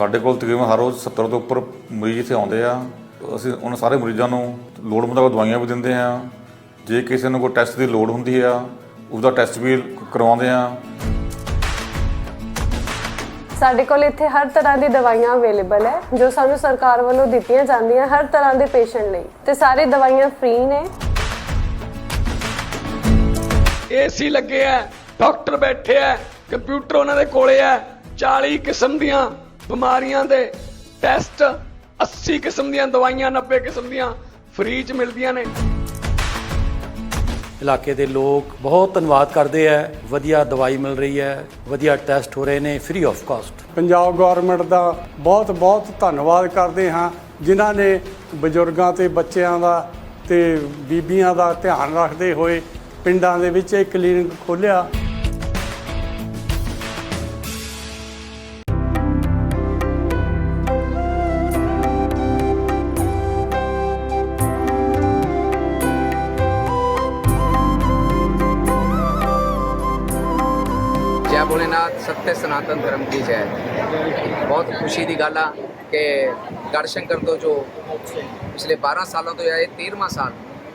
ਸਾਡੇ ਕੋਲ ਤਕਰੀਬਨ ਹਰ ਰੋਜ਼ 70 ਤੋਂ ਉੱਪਰ ਮਰੀਜ਼ ਇੱਥੇ ਆਉਂਦੇ ਆ। ਅਸੀਂ ਉਹਨਾਂ ਸਾਰੇ ਮਰੀਜ਼ਾਂ ਨੂੰ ਲੋੜ ਮੁਤਾਬਕ ਦਵਾਈਆਂ ਵੀ ਦਿੰਦੇ ਆ। ਜੇ ਕਿਸੇ ਨੂੰ ਕੋਈ ਟੈਸਟ ਦੀ ਲੋੜ ਹੁੰਦੀ ਆ ਉਹਦਾ ਟੈਸਟ ਵੀ ਕਰਵਾਉਂਦੇ ਆ। ਸਾਡੇ ਕੋਲ ਇੱਥੇ ਹਰ ਤਰ੍ਹਾਂ ਦੀ ਦਵਾਈਆਂ ਅਵੇਲੇਬਲ ਹੈ ਜੋ ਸਾਨੂੰ ਸਰਕਾਰ ਵੱਲੋਂ ਦਿੱਤੀਆਂ ਜਾਂਦੀਆਂ ਹਰ ਤਰ੍ਹਾਂ ਦੇ ਪੇਸ਼ੈਂਟ ਲਈ ਤੇ ਸਾਰੀ ਦਵਾਈਆਂ ਫ੍ਰੀ ਨੇ। ਏਸੀ ਲੱਗੇ ਆ ਡਾਕਟਰ ਬੈਠੇ ਆ ਕੰਪਿਊਟਰ ਉਹਨਾਂ ਦੇ ਕੋਲੇ ਆ 40 ਕਿਸਮ ਦੀਆਂ ਬਿਮਾਰੀਆਂ ਦੇ ਟੈਸਟ 80 ਕਿਸਮ ਦੀਆਂ ਦਵਾਈਆਂ 90 ਕਿਸਮ ਦੀਆਂ ਫ੍ਰੀ ਚ ਮਿਲਦੀਆਂ ਨੇ। ਇਲਾਕੇ ਦੇ ਲੋਕ ਬਹੁਤ ਧੰਨਵਾਦ ਕਰਦੇ ਆ ਵਧੀਆ ਦਵਾਈ ਮਿਲ ਰਹੀ ਹੈ ਵਧੀਆ ਟੈਸਟ ਹੋ ਰਹੇ ਨੇ free of cost Punjab government ਦਾ ਬਹੁਤ ਬਹੁਤ ਧੰਨਵਾਦ ਕਰਦੇ ਹਾਂ। ਜਿਨ੍ਹਾਂ ਨੇ ਬਜ਼ੁਰਗਾਂ ਤੇ ਬੱਚਿਆਂ ਦਾ ਤੇ ਬੀਬੀਆਂ ਦਾ ਧਿਆਨ ਰੱਖਦੇ ਹੋਏ ਪਿੰਡਾਂ ਦੇ ਵਿੱਚ ਇਹ ਕਲੀਨਿਕ ਖੋਲ੍ਹਿਆ। ਭੋਲੇਨਾਥ ਸत्य ਸਨਾਤਨ ਧਰਮ ਦੀ ਜੈ। ਬਹੁਤ ਖੁਸ਼ੀ ਦੀ ਗੱਲ ਆ ਕਿ ਗੜਸ਼ੰਕਰ ਤੋਂ ਜੋ ਪਿਛਲੇ 12 ਸਾਲਾਂ ਤੋਂ ਇਹ 13ਵਾਂ ਸਾਲ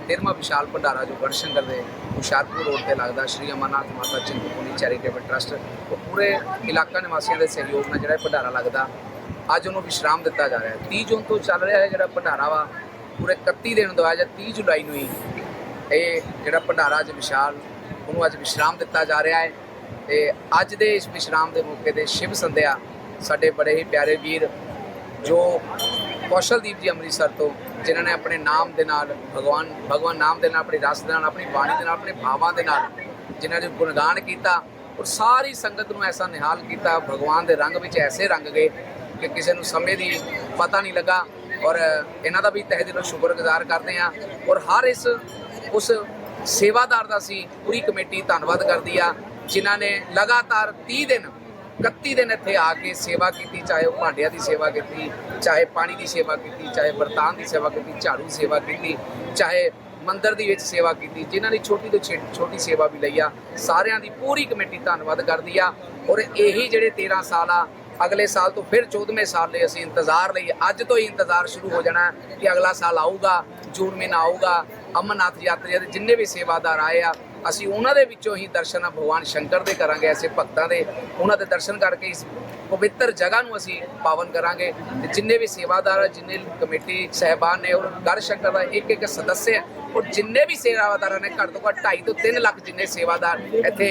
13ਵਾਂ ਵਿਸ਼ਾਲ ਭੰਡਾਰਾ ਜੋ ਗੜਸ਼ੰਕਰ ਦੇ ਹੁਸ਼ਿਆਰਪੁਰ ਰੋਡ ਤੇ ਲੱਗਦਾ, ਸ਼੍ਰੀ ਅਮਰਨਾਥ ਮਾਤਾ ਚਿੰਤਪੁਰਨੀ ਚੈਰੀਟੇਬਲ ਟਰਸਟ, ਉਹ ਪੂਰੇ ਇਲਾਕਾ ਨਿਵਾਸੀਆਂ ਦੇ ਸਹਿਯੋਗ ਨਾਲ ਜਿਹੜਾ ਭੰਡਾਰਾ ਲੱਗਦਾ, ਅੱਜ ਉਹਨੂੰ ਵਿਸ਼ਰਾਮ ਦਿੱਤਾ ਜਾ ਰਿਹਾ ਹੈ। 30 ਜੂਨ ਤੋਂ ਚੱਲ ਰਿਹਾ ਹੈ ਜਿਹੜਾ ਭੰਡਾਰਾ ਵਾ, ਪੂਰੇ 31 ਦਿਨ ਤੋਂ ਆ ਜਾਂ 30 ਜੁਲਾਈ ਨੂੰ ਹੀ ਇਹ ਜਿਹੜਾ ਭੰਡਾਰਾ ਅੱਜ ਵਿਸ਼ਾਲ, ਉਹਨੂੰ ਅੱਜ ਵਿਸ਼ਰਾਮ ਦਿੱਤਾ ਜਾ ਰਿਹਾ ਹੈ। ਤੇ ਅੱਜ ਦੇ ਇਸ ਵਿਸ਼ਰਾਮ ਦੇ ਮੌਕੇ ਤੇ ਸ਼ਿਵ ਸੰਧਿਆ, ਸਾਡੇ ਬੜੇ ਹੀ ਪਿਆਰੇ ਵੀਰ ਜੋ ਕੌਸ਼ਲਦੀਪ ਜੀ ਅੰਮ੍ਰਿਤਸਰ ਤੋਂ, ਜਿਨ੍ਹਾਂ ਨੇ ਆਪਣੇ ਨਾਮ ਦੇ ਨਾਲ ਭਗਵਾਨ ਭਗਵਾਨ ਨਾਮ ਦੇ ਨਾਲ, ਆਪਣੀ ਰਸ ਦੇ ਨਾਲ, ਆਪਣੀ ਬਾਣੀ ਦੇ ਨਾਲ, ਆਪਣੇ ਭਾਵਾਂ ਦੇ ਨਾਲ ਜਿਨ੍ਹਾਂ ਨੇ ਗੁਣਗਾਨ ਕੀਤਾ ਔਰ ਸਾਰੀ ਸੰਗਤ ਨੂੰ ਐਸਾ ਨਿਹਾਲ ਕੀਤਾ, ਭਗਵਾਨ ਦੇ ਰੰਗ ਵਿੱਚ ਐਸੇ ਰੰਗ ਗਏ ਕਿ ਕਿਸੇ ਨੂੰ ਸਮੇਂ ਦੀ ਪਤਾ ਨਹੀਂ ਲੱਗਾ ਔਰ ਇਹਨਾਂ ਦਾ ਵੀ ਤਹਿ ਦਿਲੋਂ ਸ਼ੁਕਰਗੁਜ਼ਾਰ ਕਰਦੇ ਹਾਂ ਔਰ ਹਰ ਇਸ, ਉਸ ਸੇਵਾਦਾਰ ਦਾ ਸੀ ਪੂਰੀ ਕਮੇਟੀ ਧੰਨਵਾਦ ਕਰਦੀ ਆ ਜਿਨ੍ਹਾਂ ਨੇ ਲਗਾਤਾਰ 30 ਦਿਨ 31 ਦਿਨ ਇੱਥੇ ਆ ਕੇ ਸੇਵਾ ਕੀਤੀ, ਚਾਹੇ ਉਹ ਭਾਂਡਿਆਂ ਦੀ ਸੇਵਾ ਕੀਤੀ, ਚਾਹੇ ਪਾਣੀ ਦੀ ਸੇਵਾ ਕੀਤੀ, ਚਾਹੇ ਬਰਤਾਨ ਦੀ ਸੇਵਾ ਕੀਤੀ, ਝਾੜੂ ਦੀ ਸੇਵਾ ਕੀਤੀ, ਚਾਹੇ ਮੰਦਰ ਦੀ ਵਿੱਚ ਸੇਵਾ ਕੀਤੀ, ਜਿਨ੍ਹਾਂ ਨੇ ਛੋਟੀ ਤੋਂ ਛੇ- ਛੋਟੀ ਸੇਵਾ ਵੀ ਲਈ ਆ, ਸਾਰਿਆਂ ਦੀ ਪੂਰੀ ਕਮੇਟੀ ਧੰਨਵਾਦ ਕਰਦੀ ਆ। ਔਰ ਇਹੀ ਜਿਹੜੇ 13 ਸਾਲ ਆ, ਅਗਲੇ ਸਾਲ ਤੋਂ ਫਿਰ 14ਵੇਂ ਸਾਲ ਲਈ ਅਸੀਂ ਇੰਤਜ਼ਾਰ ਲਈ, ਅੱਜ ਤੋਂ ਹੀ ਇੰਤਜ਼ਾਰ ਸ਼ੁਰੂ ਹੋ ਜਾਣਾ ਕਿ ਅਗਲਾ ਸਾਲ ਆਊਗਾ, ਜੂਨ ਮਹੀਨਾ ਆਊਗਾ, ਅਮਰਨਾਥ ਯਾਤਰੀ ਦੇ ਜਿੰਨੇ ਵੀ ਸੇਵਾਦਾਰ ਆਏ ਆ ਅਸੀਂ ਉਹਨਾਂ ਦੇ ਵਿੱਚੋਂ ਹੀ ਦਰਸ਼ਨ ਭਗਵਾਨ ਸ਼ੰਕਰ ਦੇ ਕਰਾਂਗੇ ਐਸੇ ਭਗਤਾਂ ਦੇ। ਉਹਨਾਂ ਦੇ ਦਰਸ਼ਨ ਕਰਕੇ ਇਸ ਪਵਿੱਤਰ ਜਗ੍ਹਾ ਨੂੰ ਅਸੀਂ ਪਾਵਨ ਕਰਾਂਗੇ। ਤੇ ਜਿੰਨੇ ਵੀ ਸੇਵਾਦਾਰ ਆ, ਜਿੰਨੇ ਕਮੇਟੀ ਸਹਿਬਾਨ ਨੇ ਔਰ ਗੜ ਸ਼ੰਕਰ ਦਾ ਇੱਕ ਇੱਕ ਸਦੱਸਿਆ ਹੈ, ਔਰ ਜਿੰਨੇ ਵੀ ਸੇਵਾਦਾਰਾਂ ਨੇ ਘੱਟ ਤੋਂ ਘੱਟ 2.5 ਤੋਂ 3 ਲੱਖ ਜਿੰਨੇ ਸੇਵਾਦਾਰ ਇੱਥੇ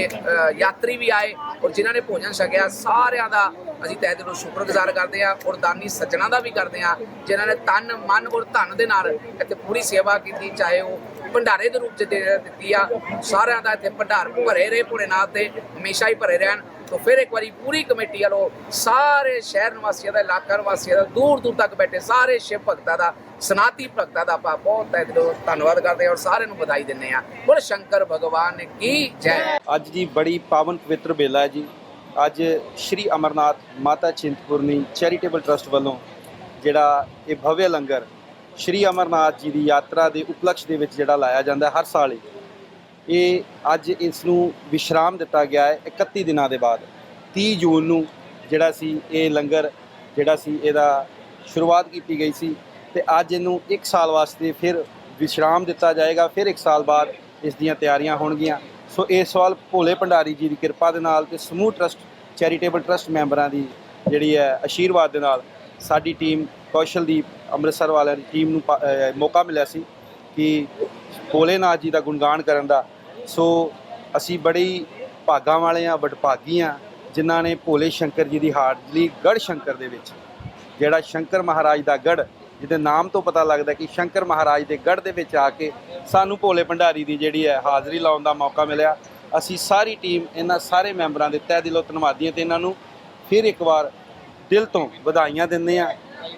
ਯਾਤਰੀ ਵੀ ਆਏ ਔਰ ਜਿਨ੍ਹਾਂ ਨੇ ਭੋਜਨ ਛਕਿਆ ਸਾਰਿਆਂ ਦਾ ਅਸੀਂ ਤਹਿ ਦਿਲੋਂ ਸ਼ੁਕਰਗੁਜ਼ਾਰ ਕਰਦੇ ਹਾਂ ਔਰ ਦਾਨੀ ਸੱਜਣਾ ਦਾ ਵੀ ਕਰਦੇ ਹਾਂ ਜਿਨ੍ਹਾਂ ਨੇ ਤਨ ਮਨ ਔਰ ਧਨ ਦੇ ਨਾਲ ਇੱਥੇ ਪੂਰੀ ਸੇਵਾ ਕੀਤੀ ਚਾਹੇ ਉਹ ਭੰਡਾਰੇ ਦੇ ਰੂਪ ਚ ਦੇ ਦਿੱਤੀ ਆ। ਸਾਰਿਆਂ ਦਾ ਇੱਥੇ ਭੰਡਾਰ ਭਰੇ ਰਹੇ ਭੋਲੇਨਾਥ ਦੇ ਹਮੇਸ਼ਾ ਹੀ ਭਰੇ ਰਹਿਣ। ਤੋਂ ਫਿਰ ਇੱਕ ਵਾਰੀ ਪੂਰੀ ਕਮੇਟੀ ਵੱਲੋਂ ਸਾਰੇ ਸ਼ਹਿਰ ਨਿਵਾਸੀਆਂ ਦਾ, ਇਲਾਕਾ ਨਿਵਾਸੀਆਂ ਦਾ, ਦੂਰ ਦੂਰ ਤੱਕ ਬੈਠੇ ਸਾਰੇ ਸ਼ਿਵ ਭਗਤਾਂ ਦਾ, ਸਨਾਤੀ ਭਗਤਾਂ ਦਾ ਆਪਾਂ ਬਹੁਤ ਤਹਿ ਦਿਲੋਂ ਧੰਨਵਾਦ ਕਰਦੇ ਹਾਂ ਔਰ ਸਾਰਿਆਂ ਨੂੰ ਵਧਾਈ ਦਿੰਦੇ ਹਾਂ। ਬੋਲ ਸ਼ੰਕਰ ਭਗਵਾਨ ਕੀ ਜੈ। ਅੱਜ ਦੀ ਬੜੀ ਪਾਵਨ ਪਵਿੱਤਰ ਵੇਲਾ ਹੈ ਜੀ। ਅੱਜ ਸ਼੍ਰੀ ਅਮਰਨਾਥ ਮਾਤਾ ਚਿੰਤਪੁਰਨੀ ਚੈਰੀਟੇਬਲ ਟਰਸਟ ਵੱਲੋਂ ਜਿਹੜਾ ਇਹ ਭਵਯ ਲੰਗਰ ਸ਼੍ਰੀ ਅਮਰਨਾਥ ਜੀ ਦੀ ਯਾਤਰਾ ਦੇ ਉਪਲਕਸ਼ ਦੇ ਵਿੱਚ ਜਿਹੜਾ ਲਾਇਆ ਜਾਂਦਾ ਹਰ ਸਾਲ ਹੀ। ਇਹ ਅੱਜ ਇਸ ਨੂੰ ਵਿਸ਼ਰਾਮ ਦਿੱਤਾ ਗਿਆ ਹੈ 31 ਦਿਨਾਂ ਦੇ ਬਾਅਦ। 30 ਜੂਨ ਨੂੰ ਜਿਹੜਾ ਸੀ ਇਹ ਲੰਗਰ, ਜਿਹੜਾ ਸੀ ਇਹਦਾ ਸ਼ੁਰੂਆਤ ਕੀਤੀ ਗਈ ਸੀ ਤੇ ਅੱਜ ਇਹਨੂੰ 1 ਸਾਲ ਵਾਸਤੇ ਫਿਰ ਵਿਸ਼ਰਾਮ ਦਿੱਤਾ ਜਾਏਗਾ, ਫਿਰ 1 ਸਾਲ ਬਾਅਦ ਇਸ ਦੀਆਂ ਤਿਆਰੀਆਂ ਹੋਣਗੀਆਂ। ਸੋ ਇਸ ਸਵਾਲ ਭੋਲੇ ਭੰਡਾਰੀ ਜੀ ਦੀ ਕਿਰਪਾ ਦੇ ਨਾਲ ਤੇ ਸਮੂਹ ਟਰਸਟ, ਚੈਰੀਟੇਬਲ ਟਰਸਟ ਮੈਂਬਰਾਂ ਦੀ ਜਿਹੜੀ ਹੈ ਆਸ਼ੀਰਵਾਦ ਦੇ ਨਾਲ ਸਾਡੀ ਟੀਮ ਕੌਸ਼ਲਦੀਪ ਅੰਮ੍ਰਿਤਸਰ ਵਾਲਿਆਂ ਦੀ ਟੀਮ ਨੂੰ ਪਾ- ਮੌਕਾ ਮਿਲਿਆ ਸੀ ਕਿ ਭੋਲੇਨਾਥ ਜੀ ਦਾ ਗੁਣਗਾਨ ਕਰਨ ਦਾ। ਸੋ ਅਸੀਂ ਬੜੀ ਭਾਗਾਂ ਵਾਲੇ ਆ ਵਡਭਾਗੀ ਆ ਜਿਨ੍ਹਾਂ ਨੇ ਭੋਲੇ ਸ਼ੰਕਰ ਜੀ ਦੀ ਹਾਜ਼ਰੀ ਗੜ ਸ਼ੰਕਰ ਦੇ ਵਿੱਚ, ਜਿਹੜਾ ਸ਼ੰਕਰ ਮਹਾਰਾਜ ਦਾ ਗੜ ਜਿਹਦੇ ਨਾਮ ਤੋਂ ਪਤਾ ਲੱਗਦਾ ਕਿ ਸ਼ੰਕਰ ਮਹਾਰਾਜ ਦੇ ਗੜ ਦੇ ਵਿੱਚ ਆ ਕੇ ਸਾਨੂੰ ਭੋਲੇ ਭੰਡਾਰੀ ਦੀ ਜਿਹੜੀ ਹੈ ਹਾਜ਼ਰੀ ਲਾਉਣ ਦਾ ਮੌਕਾ ਮਿਲਿਆ। ਅਸੀਂ ਸਾਰੀ ਟੀਮ ਇਹਨਾਂ ਸਾਰੇ ਮੈਂਬਰਾਂ ਦੇ ਤਹਿ ਦਿਲੋਂ ਧੰਨਵਾਦੀ ਹਾਂ ਤੇ ਇਹਨਾਂ ਨੂੰ ਫਿਰ ਇੱਕ ਵਾਰ ਦਿਲ ਤੋਂ ਵਧਾਈਆਂ ਦਿੰਦੇ ਆ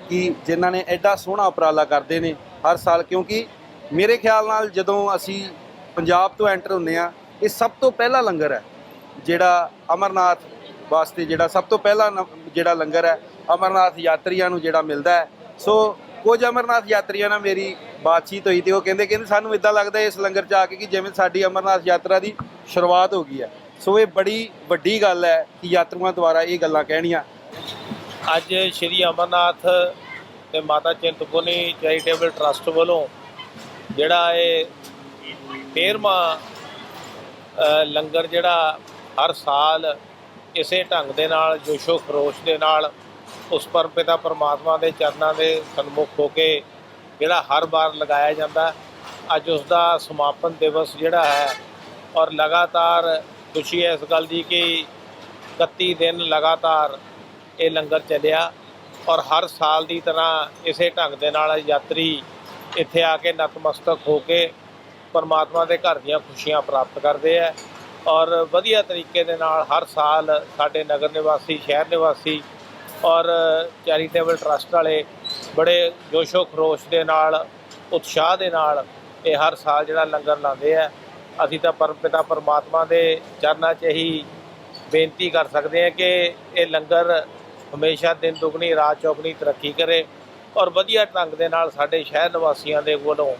ਕਿ ਜਿਨ੍ਹਾਂ ਨੇ ਐਡਾ ਸੋਹਣਾ ਉਪਰਾਲਾ ਕਰਦੇ ਨੇ ਹਰ ਸਾਲ, ਕਿਉਂਕਿ ਮੇਰੇ ਖਿਆਲ ਨਾਲ ਜਦੋਂ ਅਸੀਂ ਪੰਜਾਬ ਤੋਂ ਐਂਟਰ ਹੁੰਦੇ ਆ ਇਹ ਸਭ ਤੋਂ ਪਹਿਲਾ ਲੰਗਰ ਹੈ, ਜਿਹੜਾ ਅਮਰਨਾਥ ਵਾਸਤੇ ਜਿਹੜਾ ਸਭ ਤੋਂ ਪਹਿਲਾ ਜਿਹੜਾ ਲੰਗਰ ਹੈ, ਅਮਰਨਾਥ ਯਾਤਰੀਆਂ ਨੂੰ ਜਿਹੜਾ ਮਿਲਦਾ ਹੈ। ਸੋ ਕੁਝ ਅਮਰਨਾਥ ਯਾਤਰੀਆਂ ਨਾਲ ਮੇਰੀ ਬਾਤਚੀਤ ਹੋਈ ਤੇ ਉਹ ਕਹਿੰਦੇ ਕਹਿੰਦੇ ਸਾਨੂੰ ਇਦਾਂ ਲੱਗਦਾ ਇਸ ਲੰਗਰ 'ਚ ਆ ਕੇ ਕਿ ਜਿਵੇਂ ਸਾਡੀ ਅਮਰਨਾਥ ਯਾਤਰਾ ਦੀ ਸ਼ੁਰੂਆਤ ਹੋ ਗਈ ਹੈ। ਸੋ ਇਹ ਬੜੀ ਵੱਡੀ ਗੱਲ ਹੈ ਕਿ ਯਾਤਰੂਆਂ ਦੁਆਰਾ ਇਹ ਗੱਲਾਂ ਕਹਿਣੀਆਂ। ਅੱਜ ਸ਼੍ਰੀ ਅਮਰਨਾਥ ਤੇ ਮਾਤਾ ਚਿੰਤਪੁਰਨੀ ਚੈਰੀਟੇਬਲ ਟਰਸਟ ਵੱਲੋਂ ਜਿਹੜਾ ਇਹ 13ਵਾਂ ਲੰਗਰ ਜਿਹੜਾ ਹਰ ਸਾਲ ਇਸੇ ਢੰਗ ਦੇ ਨਾਲ, ਜੋਸ਼ੋ ਖਰੋਸ਼ ਦੇ ਨਾਲ, ਉਸ ਪਰਮਪਿਤਾ ਪਰਮਾਤਮਾ ਦੇ ਚਰਨਾਂ ਦੇ ਸਨਮੁਖ ਹੋ ਕੇ ਜਿਹੜਾ ਹਰ ਵਾਰ ਲਗਾਇਆ ਜਾਂਦਾ। ਅੱਜ ਉਸ ਦਾ ਸਮਾਪਨ ਦਿਵਸ ਜਿਹੜਾ ਹੈ ਔਰ ਲਗਾਤਾਰ ਖੁਸ਼ੀ ਹੈ ਇਸ ਗੱਲ ਦੀ ਕਿ 31 ਦਿਨ ਲਗਾਤਾਰ ਇਹ ਲੰਗਰ ਚੱਲਿਆ ਔਰ ਹਰ ਸਾਲ ਦੀ ਤਰ੍ਹਾਂ ਇਸੇ ਢੰਗ ਦੇ ਨਾਲ ਯਾਤਰੀ ਇੱਥੇ ਆ ਕੇ ਨਤਮਸਤਕ ਹੋ ਕੇ ਪਰਮਾਤਮਾ ਦੇ ਘਰ ਦੀਆਂ ਖੁਸ਼ੀਆਂ ਪ੍ਰਾਪਤ ਕਰਦੇ ਆ ਔਰ ਵਧੀਆ ਤਰੀਕੇ ਦੇ ਨਾਲ ਹਰ ਸਾਲ ਸਾਡੇ ਨਗਰ ਨਿਵਾਸੀ, ਸ਼ਹਿਰ ਨਿਵਾਸੀ ਔਰ ਚੈਰੀਟੇਬਲ ਟਰਸਟ ਵਾਲੇ ਬੜੇ ਜੋਸ਼ੋ ਖਰੋਸ਼ ਦੇ ਨਾਲ, ਉਤਸ਼ਾਹ ਦੇ ਨਾਲ ਇਹ ਹਰ ਸਾਲ ਜਿਹੜਾ ਲੰਗਰ ਲਾਉਂਦੇ ਆ, ਅਸੀਂ ਤਾਂ ਪਰਮਪਿਤਾ ਪਰਮਾਤਮਾ ਦੇ ਚਰਨਾਂ 'ਚ ਹੀ ਬੇਨਤੀ ਕਰ ਸਕਦੇ ਹਾਂ ਕਿ ਇਹ ਲੰਗਰ ਹਮੇਸ਼ਾ ਦਿਨ ਦੁਗਣੀ, ਰਾਤ ਚੌਗਣੀ ਤਰੱਕੀ ਕਰੇ ਔਰ ਵਧੀਆ ਢੰਗ ਦੇ ਨਾਲ ਸਾਡੇ ਸ਼ਹਿਰ ਨਿਵਾਸੀਆਂ ਦੇ ਵੱਲੋਂ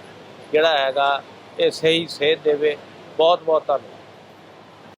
ਜਿਹੜਾ ਹੈਗਾ ਇਹ ਸਹੀ ਸੇਧ ਦੇਵੇ। ਬਹੁਤ ਬਹੁਤ ਧੰਨਵਾਦ।